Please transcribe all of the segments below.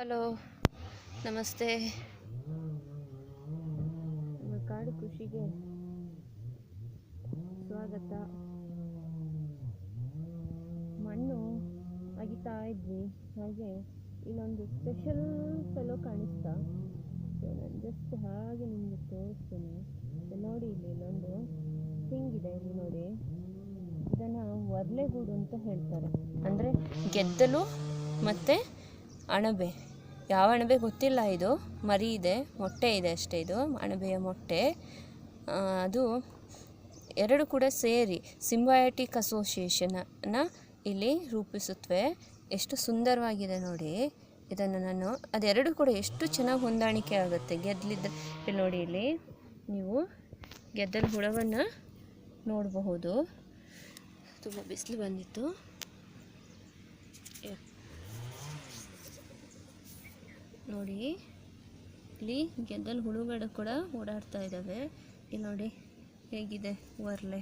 Hello, ನಮಸ್ತೆ. ಕಾಡು ಕೃಷಿಗೆ ಸ್ವಾಗತ. ಮಣ್ಣು ಅಗಿತಾ ಇದ್ವಿ. ಹಾಗೆ ಇಲ್ಲೊಂದು ಸ್ಪೆಷಲ್ ಫೆಲೋ ಕಾಣಿಸ್ತಾ. ಸೊ ನಾನು ಜಸ್ಟ್ ಹಾಗೆ ನಿಮಗೆ ತೋರಿಸ್ತೇನೆ. ನೋಡಿ ಇಲ್ಲಿ ಇಲ್ಲೊಂದು ಇದೆ ಇಲ್ಲಿ ನೋಡಿ. ಇದನ್ನು ಒರ್ಲೆಗೂಡು ಅಂತ ಹೇಳ್ತಾರೆ. ಅಂದರೆ ಗೆದ್ದಲು ಮತ್ತು ಅಣಬೆ. ಯಾವ ಅಣಬೆ ಗೊತ್ತಿಲ್ಲ ಇದು. ಮರಿ ಇದೆ, ಮೊಟ್ಟೆ ಇದೆ ಅಷ್ಟೇ ಇದು, ಅಣಬೆಯ ಮೊಟ್ಟೆ. ಅದು ಎರಡು ಕೂಡ ಸೇರಿ ಸಿಂಬಯಾಟಿಕ್ ಅಸೋಸಿಯೇಷನ್ನ ಇಲ್ಲಿ ರೂಪಿಸುತ್ತವೆ ಎಷ್ಟು ಸುಂದರವಾಗಿದೆ ನೋಡಿ ಇದನ್ನು ನಾನು. ಅದೆರಡು ಕೂಡ ಎಷ್ಟು ಚೆನ್ನಾಗಿ ಹೊಂದಾಣಿಕೆ ಆಗುತ್ತೆ. ಗೆದ್ದಲಿದ್ದ ನೋಡಿ ಇಲ್ಲಿ ನೀವು ಗೆದ್ದಲ ಹುಳವನ್ನು ನೋಡಬಹುದು. ತುಂಬ ಬಿಸಿಲು ಬಂದಿತ್ತು. ನೋಡಿ, ಇಲ್ಲಿ ಗೆದ್ದಲು ಹುಳುಗಳು ಕೂಡ ಓಡಾಡ್ತಾ ಇದ್ದಾವೆ ಇಲ್ಲಿ ನೋಡಿ, ಹೇಗಿದೆ ವರ್ಲೆ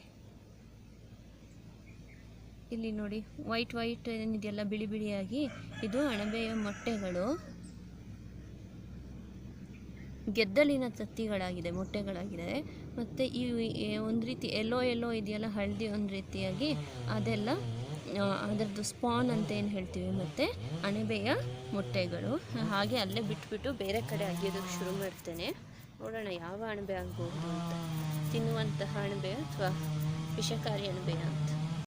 ಇಲ್ಲಿ ನೋಡಿ ವೈಟ್ ವೈಟ್ ಏನಿದೆಯಲ್ಲ ಬಿಳಿ ಬಿಳಿಯಾಗಿ, ಇದು ಅಣಬೆಯ ಮೊಟ್ಟೆಗಳು. ಗೆದ್ದಲಿನ ತತ್ತಿಗಳಾಗಿದೆ, ಮೊಟ್ಟೆಗಳಾಗಿದೆ. ಮತ್ತು ಈ ಒಂದು ರೀತಿ ಎಲ್ಲೋ ಎಲ್ಲೋ ಇದೆಯಲ್ಲ, ಹಳದಿ ಒಂದು ರೀತಿಯಾಗಿ ಅದೆಲ್ಲ ಅದರದ್ದು ಸ್ಪಾನ್ ಅಂತ ಏನು ಹೇಳ್ತೀವಿ ಮತ್ತು ಅಣಬೆಯ ಮೊಟ್ಟೆಗಳು. ಹಾಗೆ ಅಲ್ಲೇ ಬಿಟ್ಬಿಟ್ಟು ಬೇರೆ ಕಡೆ ಅಗಿಯೋದಕ್ಕೆ ಶುರು ಮಾಡ್ತೇನೆ. ನೋಡೋಣ ಯಾವ ಅಣಬೆ ಆಗ್ಬೋದು ಅಂತ. ತಿನ್ನುವಂತಹ ಅಣಬೆ ಅಥವಾ ವಿಷಕಾರಿ ಅಣಬೆ ಅಂತ.